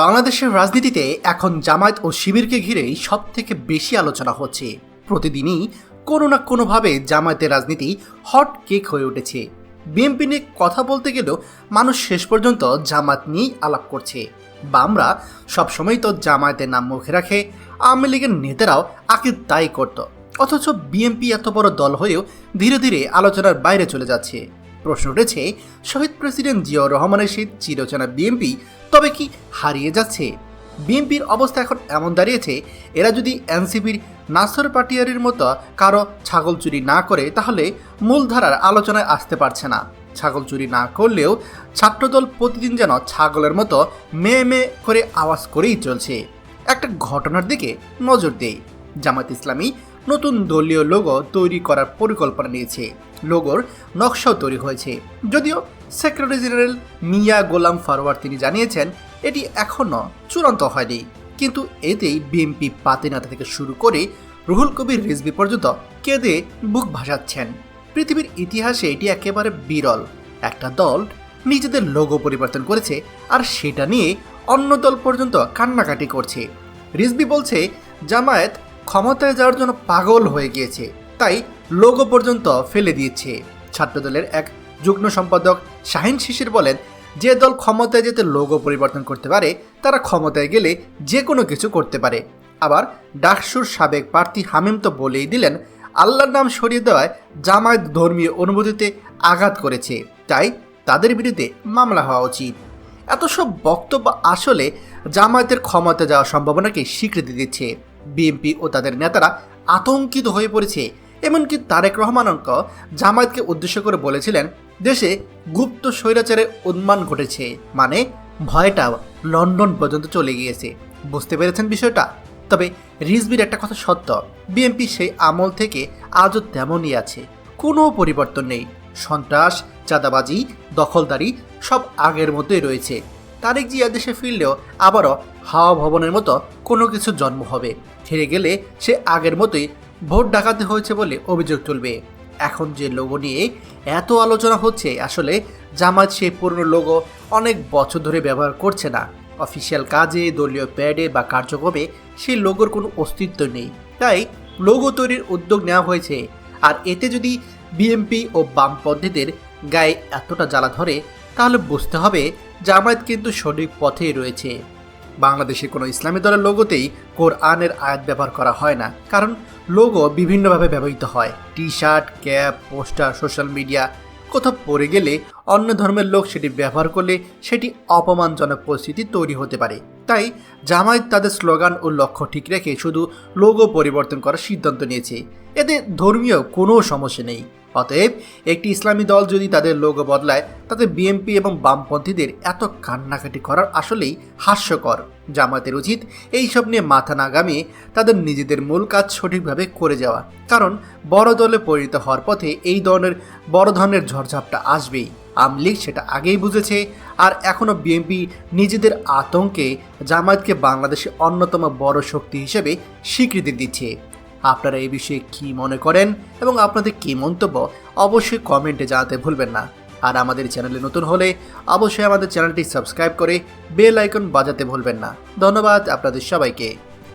বাংলাদেশের রাজনীতিতে এখন জামায়াত ও শিবিরকে ঘিরেই সব থেকে বেশি আলোচনা হচ্ছে। প্রতিদিনই কোনো না কোনোভাবে জামায়াতের রাজনীতি হট কেক হয়ে উঠেছে। বিএনপি নিয়ে কথা বলতে গেলেও মানুষ শেষ পর্যন্ত জামাত নিয়েই আলাপ করছে। বামরা সবসময় তো জামায়াতের নাম মুখে রাখে, আওয়ামী লীগের নেতারাও আগে তাই করত। অথচ বিএনপি এত বড় দল হয়েও ধীরে ধীরে আলোচনার বাইরে চলে যাচ্ছে। প্রশ্ন উঠেছে, শহীদ প্রেসিডেন্ট জিয়াউর রহমানের সেই চিরচেনা বিএনপি তবে কি হারিয়ে যাচ্ছে? বিএনপির অবস্থা এখন এমন দাঁড়িয়েছে, এরা যদি এনসিপির নাসর পাটিয়ারির মতো কারও ছাগল চুরি না করে, তাহলে মূলধারার আলোচনায় আসতে পারছে না। ছাগল চুরি না করলেও ছাত্রদল প্রতিদিন যেন ছাগলের মতো মেয়ে মেয়ে করে আওয়াজ করেই চলছে। একটা ঘটনার দিকে নজর দেয় জামাত ইসলামী নতুন দলীয় লোগো তৈরি করার পরিকল্পনা নিয়েছে। লোগোর নকশাও তৈরি হয়েছে। যদিও সেক্রেটারি জেনারেল মিয়া গোলাম ফারোয়ার তিনি জানিয়েছেন, এটি এখনও চূড়ান্ত হয়নি। কিন্তু এতেই বিএনপি পাতিনাথা থেকে শুরু করে রুহুল কবির রিজবি পর্যন্ত কেঁদে বুক ভাসাচ্ছেন। পৃথিবীর ইতিহাসে এটি একেবারে বিরল। একটা দল নিজেদের লোগো পরিবর্তন করেছে আর সেটা নিয়ে অন্য দল পর্যন্ত কান্নাকাটি করছে। রিজবি বলছে, জামায়াত ক্ষমতায় যাওয়ার জন্য পাগল হয়ে গিয়েছে। তাই লোগো পর্যন্ত ফেলে দিয়েছে। ছাত্রদলের এক যুগ্ম সম্পাদক শাহিন শিশির বলেন, যে দল ক্ষমতায় যেতে লোগো পরিবর্তন করতে পারে, তারা ক্ষমতায় গেলে যে কোনো কিছু করতে পারে। আবার ডাকসুর সাবেক প্রার্থী হামিম তো বলেই দিলেন, আল্লাহর নাম সরিয়ে দেওয়ায় জামায়াত ধর্মীয় অনুভূতিতে আঘাত করেছে। তাই তাদের বিরুদ্ধে মামলা হওয়া উচিত। এত সব বক্তব্য আসলে জামায়াতের ক্ষমতা যাওয়ার সম্ভাবনাকে স্বীকৃতি দিচ্ছে। বিএনপি ও তাদের নেতারা আতঙ্কিত হয়ে পড়েছে। এমনকি তারেক রহমান অঙ্ক জামায়াতকে উদ্দেশ্য করে বলেছিলেন, দেশে গুপ্ত স্বৈরাচারের উন্মান ঘটেছে। মানে ভয়টা লন্ডন পর্যন্ত চলে গিয়েছে। বুঝতে পেরেছেন বিষয়টা? তবে রিজবির একটা কথা সত্য বিএনপি সেই আমল থেকে আজও তেমনই আছে। কোনো পরিবর্তন নেই। সন্ত্রাস, চাঁদাবাজি, দখলদারি সব আগের মতোই রয়েছে। তারেক জিয়া দেশে ফিরলেও আবারও হাওয়া ভবনের মতো কোনো কিছু জন্ম হবে। হেরে গেলে সে আগের মতোই ভোট ডাকাতে হয়েছে বলে অভিযোগ তুলবে। এখন যে লোগো নিয়ে এত আলোচনা হচ্ছে, আসলে জামাত সেই পুরনো লোগো অনেক বছর ধরে ব্যবহার করছে না। অফিসিয়াল কাজে, দলীয় প্যাডে বা কার্যক্রমে সেই লোগোর কোনো অস্তিত্ব নেই। তাই লোগো তৈরির উদ্যোগ নেওয়া হয়েছে। আর এতে যদি বিএমপি ও বামপন্থীদের গায়ে এতটা জ্বালা ধরে, তাহলে বুঝতে হবে জামায়াত কিন্তু সঠিক পথেই রয়েছে। বাংলাদেশের কোনো ইসলামী দলের লোগোতেই কোরআনের আয়াত ব্যবহার করা হয় না, কারণ লোগো বিভিন্নভাবে ব্যবহৃত হয়। T shirt cap, poster, social media, কোথাও পড়ে গেলে অন্য ধর্মের লোক সেটি ব্যবহার করলে সেটি অপমানজনক পরিস্থিতি তৈরি হতে পারে। তাই জামায়াত তাদের স্লোগান ও লক্ষ্য ঠিক রেখে শুধু লোগো পরিবর্তন করার সিদ্ধান্ত নিয়েছে। এতে ধর্মীয় কোনো সমস্যা নেই। অতএব একটি ইসলামী দল যদি তাদের লোগো বদলায়, তাতে বিএনপি এবং বামপন্থীদের এত কান্নাকাটি করার আসলেই হাস্যকর। জামায়াতের উচিত এইসব নিয়ে মাথা না গামিয়ে তাদের নিজেদের মূল কাজ সঠিকভাবে করে যাওয়া। কারণ বড় দলে পরিণত হওয়ার পথে এই ধরনের, বড় ধরনের ঝড়ঝাপটা আসবেই। আওয়ামী লীগ সেটা আগেই বুঝেছে। আর এখনও বিএনপি নিজেদের আতঙ্কে জামায়াতকে বাংলাদেশে অন্যতম বড় শক্তি হিসেবে স্বীকৃতি দিচ্ছে। আপনারা এই বিষয়ে কি মনে করেন এবং আপনাদের কি মন্তব্য অবশ্যই কমেন্টে জানাতে ভুলবেন না। আর আমাদের চ্যানেলে নতুন হলে অবশ্যই আমাদের চ্যানেলটি সাবস্ক্রাইব করে বেল আইকন বাজাতে ভুলবেন না। ধন্যবাদ আপনাদের সবাইকে।